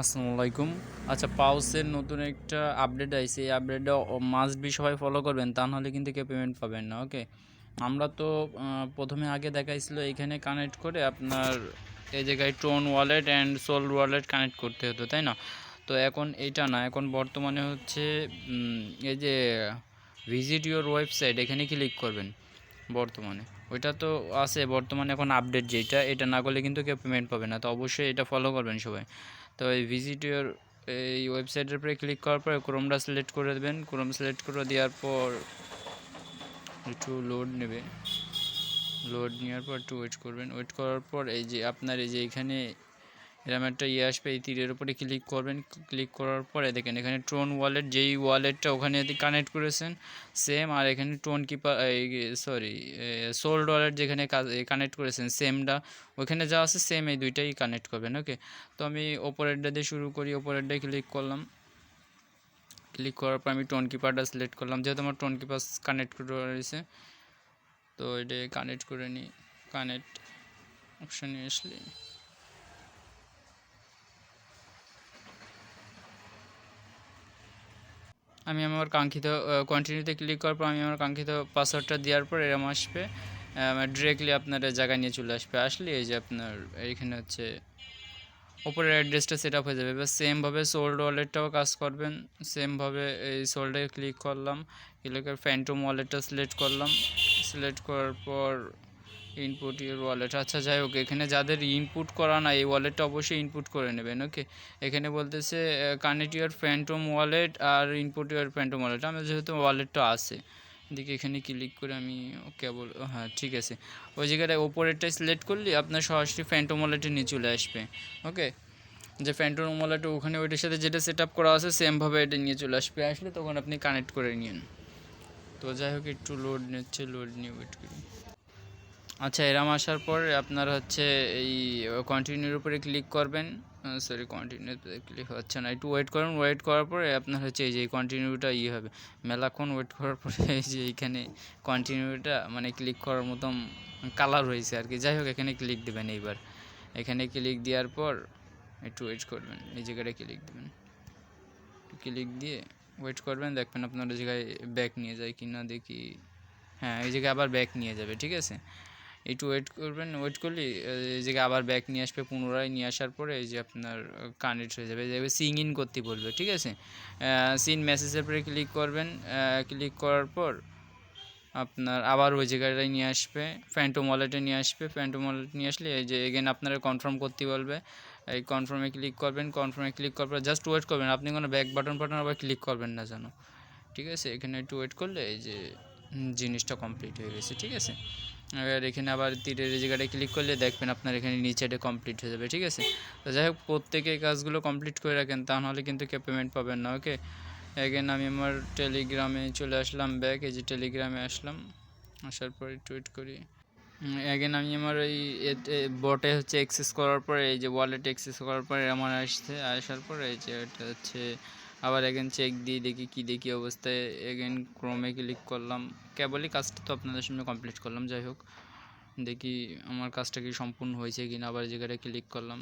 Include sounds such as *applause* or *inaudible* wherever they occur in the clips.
আসসালামু আলাইকুম। আচ্ছা পাউসের নতুন একটা আপডেট আইছে। এই আপডেটটা মাস্ট বি সবাই ফলো করবেন, তা নাহলে কিন্তু কেউ পেমেন্ট পাবেন না ওকে আমরা তো প্রথমে আগে দেখাইছিল এখানে কানেক্ট করে আপনার এই জায়গায় TON wallet and Sol wallet connect করতে হতো, তাই না? তো এখন এইটা না, এখন বর্তমানে হচ্ছে এই যে ভিজিট ইউর ওয়েবসাইট এখানে ক্লিক করবেন বর্তমানে। ওইটা তো আছে, বর্তমানে এখন আপডেট যেটা, এটা না করলে কিন্তু কেউ পেমেন্ট পাবে না, তো অবশ্যই এটা ফলো করবেন সবাই। তো এই ভিজিট ইউর এই ওয়েবসাইটের উপরে ক্লিক করার পরে ক্রোমটা সিলেক্ট করে দেবেন। ক্রোম সিলেক্ট করে দেওয়ার পর একটু লোড নেবে। লোড নেওয়ার পর একটু ওয়েট করবেন। ওয়েট করার পর এই যে আপনার এই যে এখানে এরকম একটা ইয়ে আসবে, এই তীরের উপরে ক্লিক করবেন ক্লিক করার পরে দেখেন এখানে টোন ওয়ালেট যেই ওয়ালেটটা ওখানে কানেক্ট করেছেন সেম আর এখানে টোন কিপার এই সরি সোল্ড ওয়ালেট যেখানে কানেক্ট করেছেন সেমটা ওখানে যা আছে সেম এই দুইটাই কানেক্ট করবেন ওকে তো আমি ওপরেরটা দিয়ে শুরু করি ওপরেরটায় ক্লিক করলাম। ক্লিক করার পর আমি টোন কিপারটা সিলেক্ট করলাম, যেহেতু আমার টোন কিপার কানেক্ট করে রয়েছে, তো এটা কানেক্ট করে নিই কানেক্ট অপশানে আসলে। আমি আমার কাঙ্ক্ষিত কন্টিনিউতে ক্লিক করার পর আমি আমার কাঙ্ক্ষিত পাসওয়ার্ডটা দেওয়ার পর এরম আসবে। ডিরেক্টলি আপনার এই জায়গায় নিয়ে চলে আসবে। আসলে এই যে আপনার এইখানে হচ্ছে ওপরের অ্যাড্রেসটা সেট আপ হয়ে যাবে। এবার সেমভাবে সোল্ড ওয়ালেটটাও কাজ করবেন। সেমভাবে এই সোল্ডে ক্লিক করলাম। ক্লিক করে ফ্যান্টম ওয়ালেটটা সিলেক্ট করলাম। সিলেক্ট করার পর ইনপুট ইউর ওয়ালেট আচ্ছা যাই হোক, এখানে যাদের ইনপুট করা না এই ওয়ালেটটা অবশ্যই ইনপুট করে নেবেন ওকে এখানে বলতেছে কানেক্ট ইউর ফ্যান্টম ওয়ালেট আর ইনপুট ইউর ফ্যান্টম ওয়ালেট আমার যেহেতু ওয়ালেটটা আছে দিকে এখানে ক্লিক করে আমি কেবল হ্যাঁ ঠিক আছে। ওই জায়গাটায় ওপরেরটাই সিলেক্ট করলে আপনার সরাসরি ফ্যান্টম ওয়ালেটে নিয়ে চলে আসবে ওকে যে ফ্যান্টম ওয়ালেট ওখানে ওইটার সাথে যেটা সেট আপ করা আছে সেমভাবে এটা নিয়ে চলে আসবে। আসলে তখন আপনি কানেক্ট করে নিন। তো যাই হোক, একটু লোড নিচ্ছে লোড নিয়ে ওয়েট করি। আচ্ছা এরাম আসার পর আপনার হচ্ছে এই কন্টিনিউর উপরে ক্লিক করবেন। সরি কন্টিনিউ ক্লিক হচ্ছে না। একটু ওয়েট করুন। ওয়েট করার পরে আপনার হচ্ছে এই যে কন্টিনিউটা ইয়ে হবে। মেলাক্ষণ ওয়েট করার পরে *laughs* এই যে এইখানে কন্টিনিউটা মানে ক্লিক করার মতন কালার হয়েছে আর কি। যাই হোক, এখানে ক্লিক দেবেন এইবার। এখানে ক্লিক দেওয়ার পর একটু ওয়েট করবেন। এই জায়গাটায় ক্লিক দেবেন। ক্লিক দিয়ে ওয়েট করবেন। দেখবেন আপনার জায়গায় ব্যাক নিয়ে যায় কি না দেখি। হ্যাঁ এই জায়গায় আবার ব্যাক নিয়ে যাবে, ঠিক আছে? একটু ওয়েট করবেন ওয়েট করলে এই জায়গায় আবার ব্যাক নিয়ে আসবে, পুনরায় নিয়ে আসার পরে এই যে আপনার কানেক্ট হয়ে যাবে। যাবে সিং ইন করতে বলবে, ঠিক আছে? সিন মেসেজের পরে ক্লিক করবেন ক্লিক করার পর আপনার আবার ওই জায়গাটায় নিয়ে আসবে ফ্যান্টম ওয়ালেটে নিয়ে আসবে ফ্যান্টম ওয়ালেট নিয়ে আসলে এই যে এগেন আপনারা কনফার্ম করতে বলবে। এই কনফার্মে ক্লিক করবেন কনফার্মে ক্লিক করার পর জাস্ট ওয়েট করবেন, আপনি কোনো ব্যাক বাটন বাটন আবার ক্লিক করবেন না যেন। ঠিক আছে? এখানে একটু ওয়েট করলে এই যে জিনিসটা কমপ্লিট হয়ে গেছে, ঠিক আছে? এবার এখানে আবার তীরের এই জায়গাটায় ক্লিক করলে দেখবেন আপনার এখানে নিচে এটা কমপ্লিট হয়ে যাবে, ঠিক আছে? তো যাই হোক, প্রত্যেকে কাজগুলো কমপ্লিট করে রাখেন, তা নাহলে কিন্তু কেউ পেমেন্ট পাবেন না ওকে এগেন আমি আমার টেলিগ্রামে চলে আসলাম ব্যাক এই যে টেলিগ্রামে আসলাম, আসার পরে টুইট করি। এগেন আমি আমার এই বটে হচ্ছে অ্যাক্সেস করার পরে, এই যে ওয়ালেট অ্যাক্সেস করার পরে আমার আসছে, আসার পরে এই যে এটা হচ্ছে আবার এগেন চেক দিয়ে দেখি কী দেখি অবস্থায় এগেন ক্রোমে ক্লিক করলাম। কেবলই কাজটা তো আপনাদের সামনে কমপ্লিট করলাম, যাই হোক। দেখি আমার কাজটা কি সম্পূর্ণ হয়েছে কি না আবার জায়গাটা ক্লিক করলাম।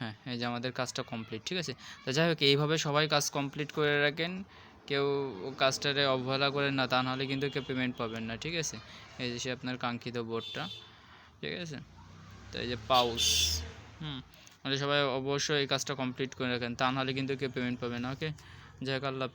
হ্যাঁ এই যে আমাদের কাজটা কমপ্লিট ঠিক আছে? তো যাই হোক, এইভাবে সবাই কাজ কমপ্লিট করে রাখেন। কেউ কাজটারে অবহেলা করেন না, তা নাহলে কিন্তু কেউ পেমেন্ট পাবেন না, ঠিক আছে? এই যে সে আপনার কাঙ্ক্ষিত বোর্ডটা ঠিক আছে? তো এই যে পাউস হুম। মানে সবাই অবশ্যই এই কাজটা কমপ্লিট করে রাখেন। তা নাহলে কিন্তু কেউ পেমেন্ট পাবে না ওকে যাই হোক আল্লাহ